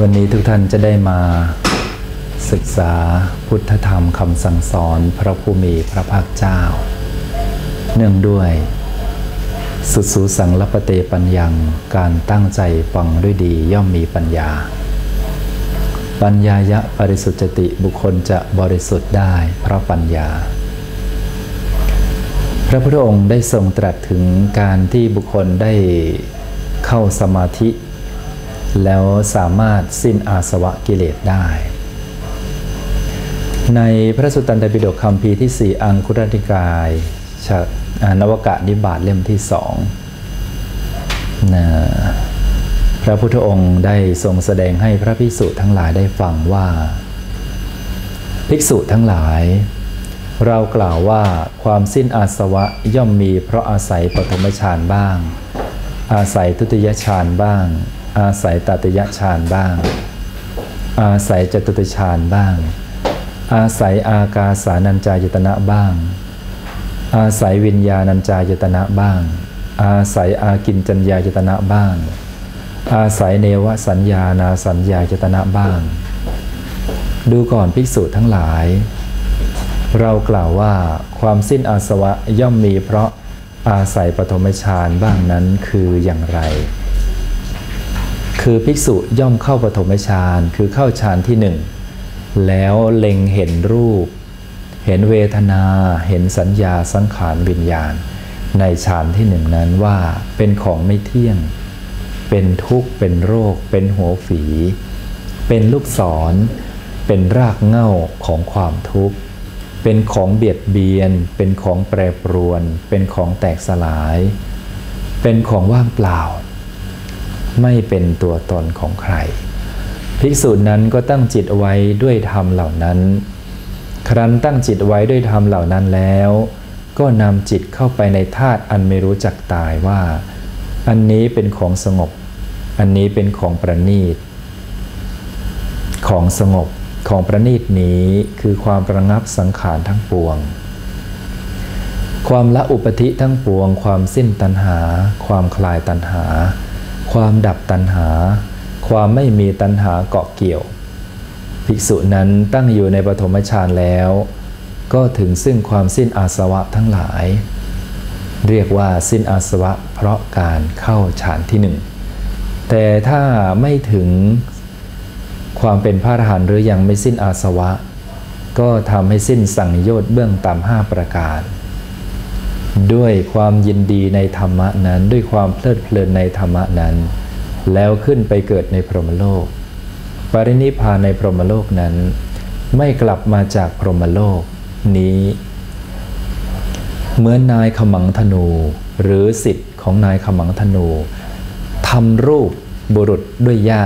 วันนี้ทุกท่านจะได้มาศึกษาพุทธธรรมคำสั่งสอนพระผู้มีพระภาคเจ้า เนื่องด้วย สุดสูสังลปเตปัญญังการตั้งใจฟังด้วยดีย่อมมีปัญญา ปัญญายะบริสุทธิติบุคคลจะบริสุทธิ์ได้เพราะปัญญา พระพุทธองค์ได้ทรงตรัสถึงการที่บุคคลได้เข้าสมาธิ แล้วสามารถสิ้นอาสวะกิเลสได้ ในพระสุตตันตปิฎกคำพีที่สี่อังคุรติกายนวกะนิบาตเล่มที่สองนะพระพุทธองค์ได้ทรงแสดงให้พระภิกษุทั้งหลายได้ฟังว่า ภิกษุทั้งหลาย เรากล่าวว่าความสิ้นอาสวะย่อมมีเพราะอาศัยปฐมฌานบ้าง อาศัยทุติยฌานบ้าง อาศัยตติยฌานบ้าง อาศัยจตุติฌานบ้าง อาศัยอากาสานัญจายตนะบ้าง อาศัยวิญญาณัญจายตนะบ้าง อาศัยอากินจัญญายตนะบ้าง อาศัยเนวสัญญานาสัญญายตนะบ้าง ดูก่อนภิกษุทั้งหลาย เรากล่าวว่าความสิ้นอาสวะย่อมมีเพราะอาศัยปฐมฌานบ้างนั้นคืออย่างไร คือภิกษุย่อมเข้าปฐมฌานคือเข้าฌานที่หนึ่งแล้วเล็งเห็นรูป เห็นเวทนา เห็นสัญญาสังขารวิญญาณ ในฌานที่หนึ่งนั้นว่าเป็นของไม่เที่ยง เป็นทุกข์เป็นโรค เป็นหัวฝี เป็นลูกศร เป็นรากเง้าของความทุกข์ เป็นของเบียดเบียน เป็นของแปรปรวน เป็นของแตกสลาย เป็นของว่างเปล่า ไม่เป็นตัวตนของใคร ภิกษุนั้นก็ตั้งจิตไว้ด้วยธรรมเหล่านั้น ครั้นตั้งจิตไว้ด้วยธรรมเหล่านั้นแล้ว ก็นำจิตเข้าไปในธาตุอันไม่รู้จักตายว่า อันนี้เป็นของสงบ อันนี้เป็นของประณีต ของสงบของประณีตนี้คือความประงับสังขารทั้งปวง ความละอุปธิทั้งปวง ความสิ้นตัณหา ความคลายตัณหา ความดับตัณหา ความไม่มีตัณหาเกาะเกี่ยว ภิกษุนั้นตั้งอยู่ในปฐมฌานแล้ว ก็ถึงซึ่งความสิ้นอาสวะทั้งหลาย เรียกว่าสิ้นอาสวะเพราะการเข้าฌานที่หนึ่งแต่ถ้าไม่ถึงความเป็นพระอรหันต์หรือยังไม่สิ้นอาสวะ ก็ทำให้สิ้นสังโยชน์เบื้องต่ำห้าประการ ด้วยความยินดีในธรรมะนั้น ด้วยความเพลิดเพลินในธรรมะนั้น แล้วขึ้นไปเกิดในพรหมโลก ปรินิพานในพรหมโลกนั้น ไม่กลับมาจากพรหมโลกนี้ เหมือนนายขมังธนู หรือสิทธิ์ของนายขมังธนูทำรูปบุรุษด้วยหญ้า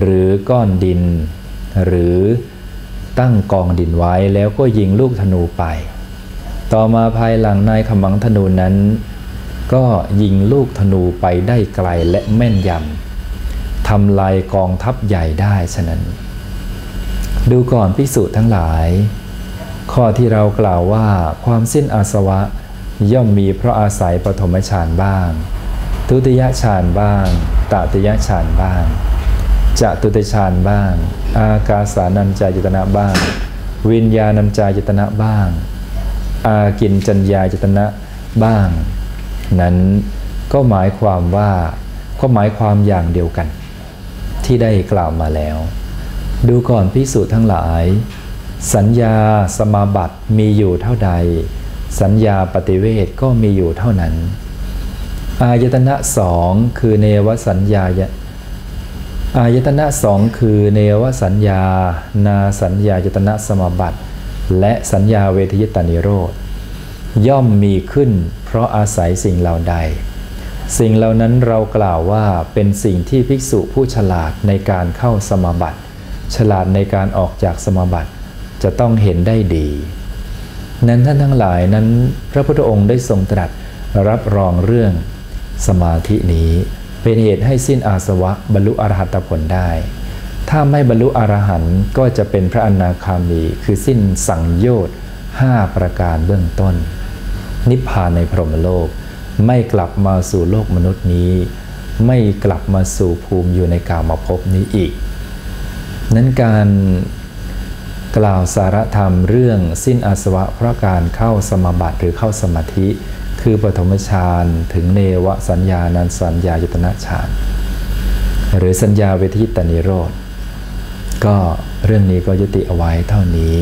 หรือก้อนดิน หรือตั้งกองดินไว้แล้วก็ยิงลูกธนูไป ต่อมาภายหลังนายขมังธนูนั้น ก็ยิงลูกธนูไปได้ไกลและแม่นยำทำลายกองทัพใหญ่ได้ฉะนั้น ดูก่อนพิสูจน์ทั้งหลาย ข้อที่เรากล่าวว่าความสิ้นอาสวะย่อมมีเพราะอาศัยปฐมฌานบ้าง ทุติยฌานบ้างตติยฌานบ้างจะตุติฌานบ้าง อากาสานัญจายตนะบ้าง วิญญาณัญจายตนะบ้าง อากินจัญญายตนะบ้าง นั้นก็หมายความว่าก็หมายความอย่างเดียวกัน ที่ได้กล่าวมาแล้ว ดูก่อนพิสูจน์ทั้งหลาย สัญญาสมาบัติมีอยู่เท่าใด สัญญาปฏิเวทก็มีอยู่เท่านั้น อายตนะสองคือเนวสัญญาอายตนะสองคือเนวสัญญา นาสัญญายตนะสมาบัติ และสัญญาเวทยิตานิโรธย่อมมีขึ้น เพราะอาศัยสิ่งเหล่าใด สิ่งเหล่านั้นเรากล่าวว่าเป็นสิ่งที่ภิกษุผู้ฉลาดในการเข้าสมาบัติ ฉลาดในการออกจากสมาบัติ จะต้องเห็นได้ดี นั้นท่านทั้งหลายนั้นพระพุทธองค์ได้ทรงตรัสรับรองเรื่องสมาธินี้เป็นเหตุให้สิ้นอาสวะบรรลุอรหัตผลได้ ถ้าไม่บรรลุอรหันต์ก็จะเป็นพระอนาคามี คือสิ้นสังโยชน์ห้าประการเบื้องต้น นิพพานในพรหมโลก ไม่กลับมาสู่โลกมนุษย์นี้ ไม่กลับมาสู่ภูมิอยู่ในกามาภพนี้อีก นั้นการกล่าวสารธรรมเรื่องสิ้นอาสวะเพราะการเข้าสมาบัติหรือเข้าสมาธิ คือปฐมฌานถึงเนวสัญญานันสัญญายตนะฌานหรือสัญญาเวทิตานิโรธ ก็เรื่องนี้ก็ยุติเอาไว้เท่านี้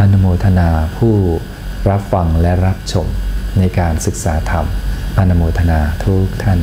อนุโมทนาผู้รับฟังและรับชมในการศึกษาธรรม อนุโมทนาทุกท่าน